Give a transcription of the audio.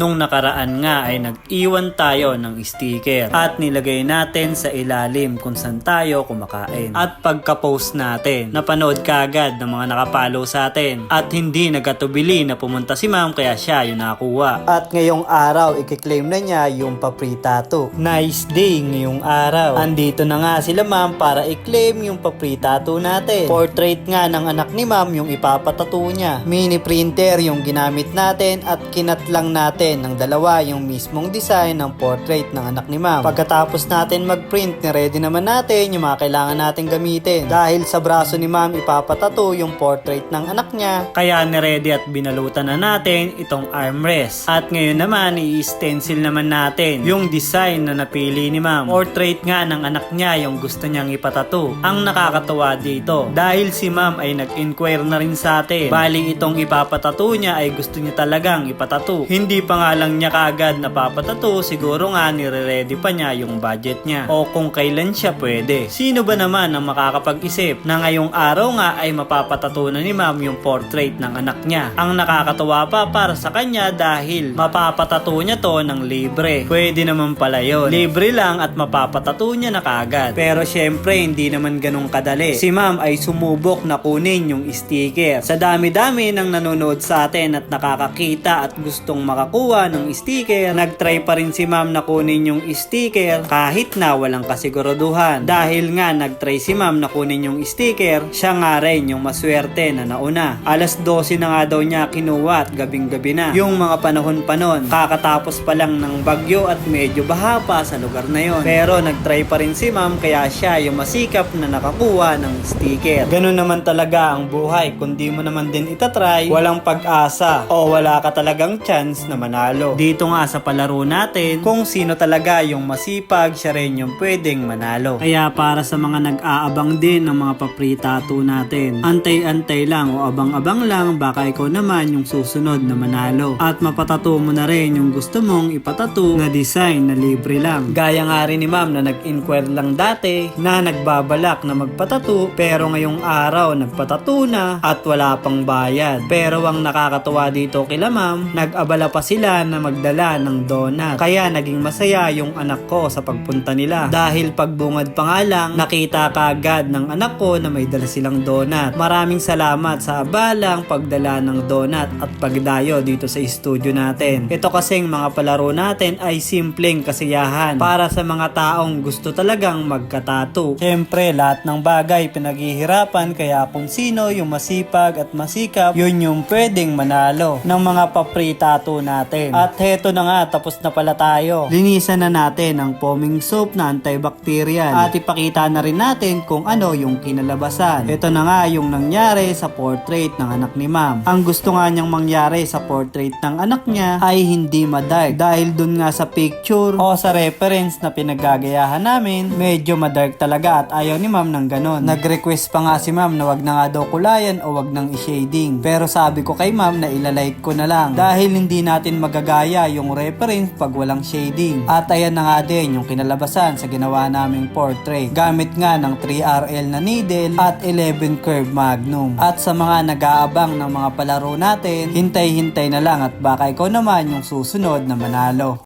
Nung nakaraan nga ay nag-iwan tayo ng sticker at nilagay natin sa ilalim kung saan tayo kumakain. At pagka-post natin, napanood kagad ng mga nakapalo sa atin at hindi nagkatubili na pumunta si ma'am kaya siya yung nakakuha. At ngayong araw, ikiklaim na niya yung paprita to. Nice day ngayong araw. Andito na nga sila ma'am para i-claim yung paprita to natin. Portrait nga ng anak ni ma'am yung ipapatato niya. Mini printer yung ginamit natin at kinat lang natin ng dalawa yung mismong design ng portrait ng anak ni ma'am. Pagkatapos natin mag-print, ready naman natin yung mga kailangan natin gamitin. Dahil sa braso ni ma'am ipapatato yung portrait ng anak niya. Kaya ni-ready at binalutan na natin itong armrest. At ngayon naman, i-stencil naman natin yung design na napili ni ma'am. Portrait nga ng anak niya yung gusto niyang ipatato. Ang nakakatawa dito, dahil si ma'am ay nag-inquire na rin sa atin. Bali itong ipapatato niya ay gusto niya talagang ipatato. Hindi pa nga lang niya kaagad napapatato, siguro nga nire-ready pa niya yung budget niya. O kung kailan siya pwede. Sino ba naman ang makakapag-isip na ngayong araw nga ay mapapatato na ni ma'am yung portrait ng anak niya. Ang nakakatawa pa para sa kanya dahil mapapatato niya to ng libre. Pwede naman pala yun. Libre lang at mapapatato niya na kaagad. Pero syempre hindi naman ganun kadali. Si ma'am ay sumubok na kunin yung sticker. Sa dami-dami ng nanonood sa atin at nakakakita at gustong makakuha ng sticker, nagtry pa rin si ma'am na kunin yung sticker kahit na walang kasiguraduhan. Dahil nga nagtry si ma'am na kunin yung sticker, siya nga rin yung maswerte na nauna. Alas 12 na nga daw niya kinuha at gabing-gabi na. Yung mga panahon pa nun, kakatapos pa lang ng bagyo at medyo baha pa sa lugar na yon. Pero nagtry pa rin si ma'am kaya siya yung masikap na nakakuha ng sticker. Ganun naman talaga ang buhay. Kung di mo naman din itatry, walang pag-asa o wala ka talagang chance na manalo. Dito nga sa palaro natin, kung sino talaga yung masipag, siya rin yung pwedeng manalo. Kaya para sa mga nag-aabang din ng mga papritato natin, antay-antay lang o abang-abang lang baka ikaw naman yung susunod na manalo. At mapatato mo na rin yung gusto mong ipatato na design na libre lang. Gaya nga rin ni ma'am na nag-inquire lang dati na nagbabalak na magpatato pero ngayong araw nagpatato na at wala pang bayad. Pero ang nakakatuwa dito kila ma'am, nag-abala pa sila na magdala ng donut. Kaya naging masaya yung anak ko sa pagpunta nila. Dahil pagbungad pa nga lang, nakita kaagad ng anak ko na may dala silang donut. Maraming salamat sa abalang pagdala ng donut at pagdayo dito sa studio natin. Ito kasing mga palaro natin ay simpleng kasiyahan para sa mga taong gusto talagang magkatato. Siyempre, lahat ng bagay pinaghihirapan kaya kung sino yung masipag at masikap, yun yung pwedeng manalo ng mga papritato natin. At heto na nga, tapos na pala tayo. Linisan na natin ang foaming soap na antibacterial at ipakita na rin natin kung ano yung kinalabasan. Ito na nga yung nangyari sa portrait ng anak ni ma'am. Ang gusto nga niyang mangyari sa portrait ng anak niya ay hindi madark dahil dun nga sa picture o sa reference na pinagagayahan namin, medyo madark talaga at ayaw ni ma'am ng ganon. Nag-request pa nga si ma'am na wag na nga daw kulayan o wag nang i-shading. Pero sabi ko kay ma'am na ilalight ko na lang dahil hindi natin magagaya yung reference pag walang shading. At ayan na nga din yung kinalabasan sa ginawa naming portrait. Gamit nga ng 3RL na needle at 11 curve magnum. At sa mga nag-aabang ng mga palaro natin, hintay-hintay na lang at baka ikaw naman yung susunod na manalo.